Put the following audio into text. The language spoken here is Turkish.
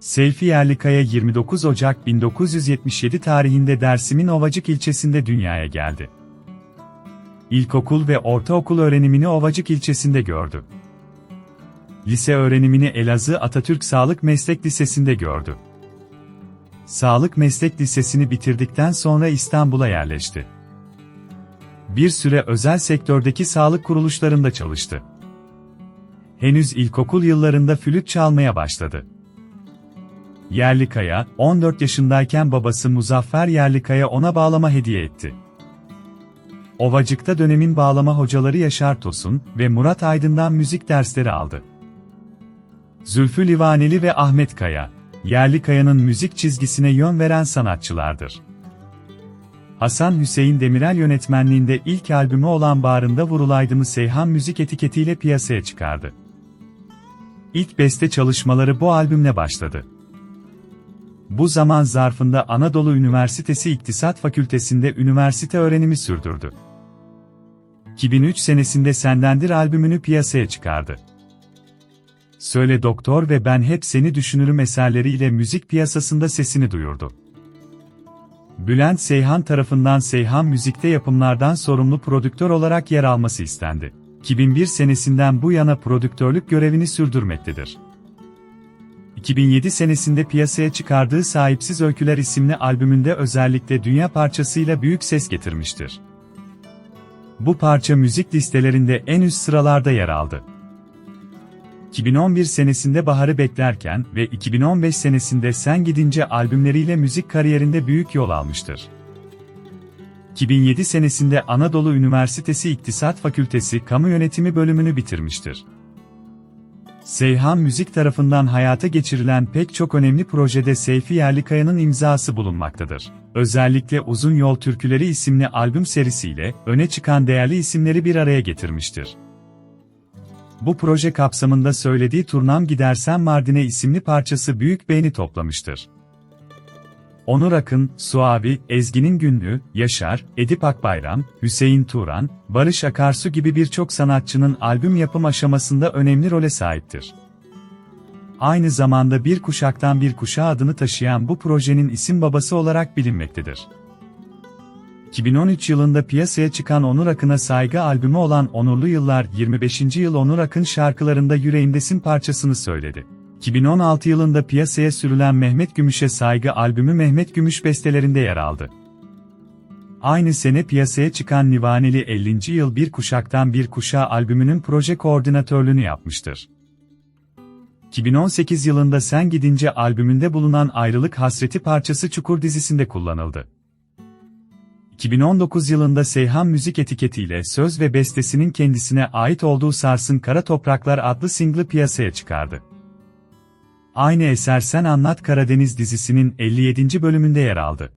Seyfi Yerlikaya 29 Ocak 1977 tarihinde Dersim'in Ovacık ilçesinde dünyaya geldi. İlkokul ve ortaokul öğrenimini Ovacık ilçesinde gördü. Lise öğrenimini Elazığ Atatürk Sağlık Meslek Lisesi'nde gördü. Sağlık Meslek Lisesi'ni bitirdikten sonra İstanbul'a yerleşti. Bir süre özel sektördeki sağlık kuruluşlarında çalıştı. Henüz ilkokul yıllarında flüt çalmaya başladı. Yerlikaya, 14 yaşındayken babası Muzaffer Yerlikaya ona bağlama hediye etti. Ovacık'ta dönemin bağlama hocaları Yaşar Tosun ve Murat Aydın'dan müzik dersleri aldı. Zülfü Livaneli ve Ahmet Kaya, Yerlikaya'nın müzik çizgisine yön veren sanatçılardır. Hasan Hüseyin Demirel yönetmenliğinde ilk albümü olan Bağrında Vurulaydımı Seyhan Müzik etiketiyle piyasaya çıkardı. İlk beste çalışmaları bu albümle başladı. Bu zaman zarfında Anadolu Üniversitesi İktisat Fakültesinde üniversite öğrenimi sürdürdü. 2003 senesinde Sendendir albümünü piyasaya çıkardı. Söyle Doktor ve Ben Hep Seni Düşünürüm eserleriyle müzik piyasasında sesini duyurdu. Bülent Seyhan tarafından Seyhan Müzik'te yapımlardan sorumlu prodüktör olarak yer alması istendi. 2001 senesinden bu yana prodüktörlük görevini sürdürmektedir. 2007 senesinde piyasaya çıkardığı Sahipsiz Öyküler isimli albümünde özellikle dünya parçasıyla büyük ses getirmiştir. Bu parça müzik listelerinde en üst sıralarda yer aldı. 2011 senesinde Bahar'ı beklerken ve 2015 senesinde Sen Gidince albümleriyle müzik kariyerinde büyük yol almıştır. 2007 senesinde Anadolu Üniversitesi İktisat Fakültesi Kamu Yönetimi bölümünü bitirmiştir. Seyhan Müzik tarafından hayata geçirilen pek çok önemli projede Seyfi Yerlikaya'nın imzası bulunmaktadır. Özellikle Uzun Yol Türküleri isimli albüm serisiyle öne çıkan değerli isimleri bir araya getirmiştir. Bu proje kapsamında söylediği Turnam Gidersen Mardin'e isimli parçası büyük beğeni toplamıştır. Onur Akın, Suavi, Ezgi'nin Günlüğü, Yaşar, Edip Akbayram, Hüseyin Turan, Barış Akarsu gibi birçok sanatçının albüm yapım aşamasında önemli role sahiptir. Aynı zamanda bir kuşaktan bir kuşağa adını taşıyan bu projenin isim babası olarak bilinmektedir. 2013 yılında piyasaya çıkan Onur Akın'a saygı albümü olan Onurlu Yıllar 25. yıl Onur Akın şarkılarında Yüreğimdesin parçasını söyledi. 2016 yılında piyasaya sürülen Mehmet Gümüş'e saygı albümü Mehmet Gümüş bestelerinde yer aldı. Aynı sene piyasaya çıkan Nivaneli 50. yıl Bir Kuşaktan Bir Kuşağa albümünün proje koordinatörlüğünü yapmıştır. 2018 yılında Sen Gidince albümünde bulunan Ayrılık Hasreti parçası Çukur dizisinde kullanıldı. 2019 yılında Seyhan Müzik etiketiyle söz ve bestesinin kendisine ait olduğu Sarsın Kara Topraklar adlı single'ı piyasaya çıkardı. Aynı eser Sen Anlat Karadeniz dizisinin 57. bölümünde yer aldı.